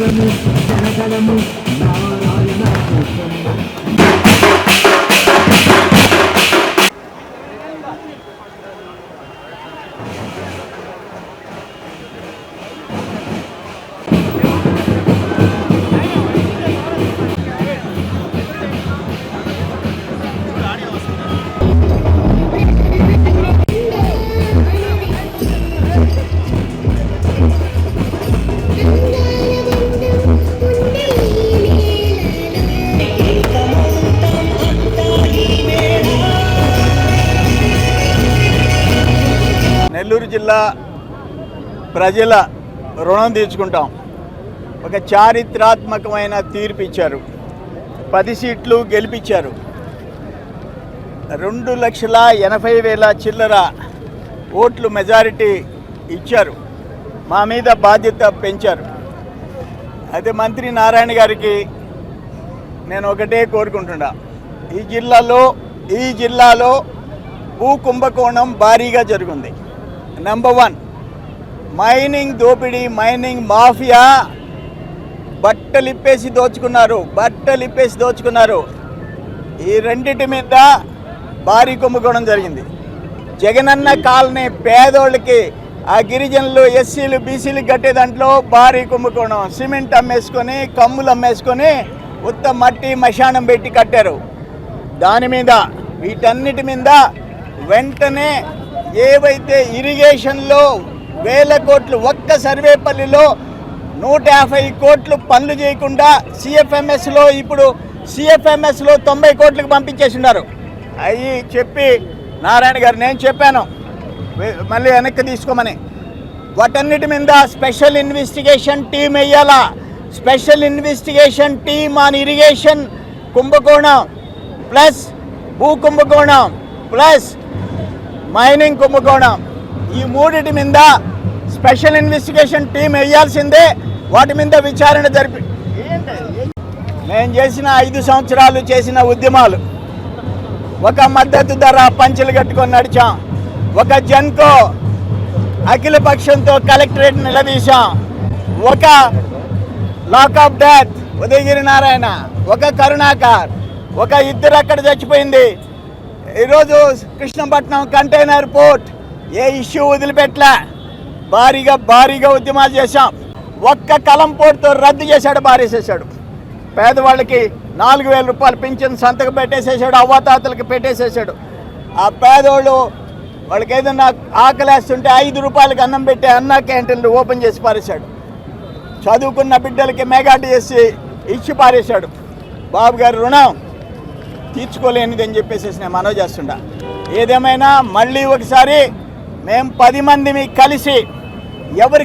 మంగళము జనగణము నారాయణ కృష్ణ నెల్లూరు జిల్లా ప్రజల రుణం తీర్చుకుంటాం. ఒక చారిత్రాత్మకమైన తీర్పు ఇచ్చారు. పది సీట్లు గెలిపించారు రెండు లక్షల ఎనభై వేల చిల్లర ఓట్లు మెజారిటీ ఇచ్చారు. మా మీద బాధ్యత పెంచారు. అయితే మంత్రి నారాయణ గారికి నేను ఒకటే కోరుకుంటున్నా. ఈ జిల్లాలో ఈ జిల్లాలో భూ కుంభకోణం భారీగా జరుగుంది. నెంబర్ వన్ మైనింగ్ దోపిడీ మైనింగ్ మాఫియా బట్టలిప్పేసి దోచుకున్నారు బట్టలిప్పేసి దోచుకున్నారు. ఈ రెండింటి మీద భారీ కుంభకోణం జరిగింది. జగనన్న కాలనీ పేదోళ్ళకి ఆ గిరిజనులు ఎస్సీలు బీసీలు కట్టే దాంట్లో భారీ కుంభకోణం. సిమెంట్ అమ్మేసుకొని కమ్ములు అమ్మేసుకొని ఉత్త మట్టి మశానం పెట్టి కట్టారు. దాని మీద వీటన్నిటి మీద వెంటనే ఏవైతే ఇరిగేషన్లో వేల కోట్లు ఒక్క సర్వేపల్లిలో నూట యాభై కోట్లు పనులు చేయకుండా సిఎఫ్ఎంఎస్లో ఇప్పుడు సిఎఫ్ఎంఎస్లో తొంభై కోట్లకు పంపించేసినారు అవి చెప్పి నారాయణ గారు నేను చెప్పాను. మళ్ళీ వెనక్కి తీసుకోమని. వాటన్నిటి మీద స్పెషల్ ఇన్వెస్టిగేషన్ టీం వేయాలా special investigation team on irrigation కుంభకోణం ప్లస్ భూ కుంభకోణం ప్లస్ మైనింగ్ కుంభకోణం. ఈ మూడిటి మీద స్పెషల్ ఇన్వెస్టిగేషన్ టీం వేయాల్సిందే. వాటి మీద విచారణ జరిపి నేను చేసిన ఐదు సంవత్సరాలు చేసిన ఉద్యమాలు. ఒక మద్దతు ధర పంచులు కట్టుకొని నడిచాం. ఒక జన్కో అఖిల పక్షంతో కలెక్టరేట్ నిలదీశాం. ఒక lock of death Udayagiri Narayana ఒక కరుణాకర్ ఒక ఇద్దరు అక్కడ చచ్చిపోయింది. ఈరోజు కృష్ణపట్నం కంటైనర్ పోర్ట్ ఏ ఇష్యూ వదిలిపెట్టలే. భారీగా భారీగా ఉద్యమాలు చేశాం. ఒక్క కలం పోర్ట్తో రద్దు చేశాడు బారేసేసాడు పేదవాళ్ళకి నాలుగు వేల రూపాయలు పింఛన్ సంతకు పెట్టేసేసాడు అవ్వాతాతలకి పెట్టేసేసాడు ఆ పేదవాళ్ళు వాళ్ళకి ఏదన్నా ఆకలేస్తుంటే ఐదు రూపాయలకి అన్నం పెట్టి అన్న క్యాంటీన్లు ఓపెన్ చేసి పారేశాడు. చదువుకున్న బిడ్డలకి మెగాటి చేసి ఇచ్చి పారేశాడు. బాబు గారు రుణం తీర్చుకోలేనిది అని చెప్పేసి నేను మనవి చేస్తుండా. ఏదేమైనా మళ్ళీ ఒకసారి మేము పది మంది కలిసి ఎవరి